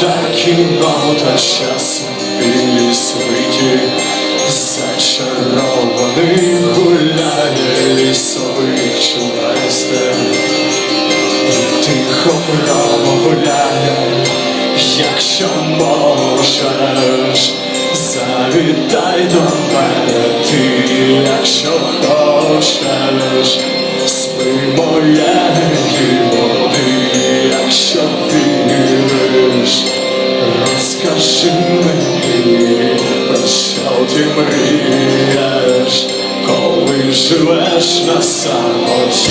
так і нота часом білі свиті, зачарований гуляє лісових чудестер. Тихо промовляє, якщо можеш, завітай до про що ти мрієш, коли живеш на самоті.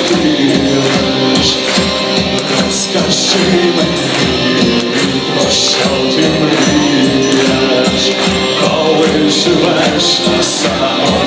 Чим про що ти мрієш, коли живеш на сам?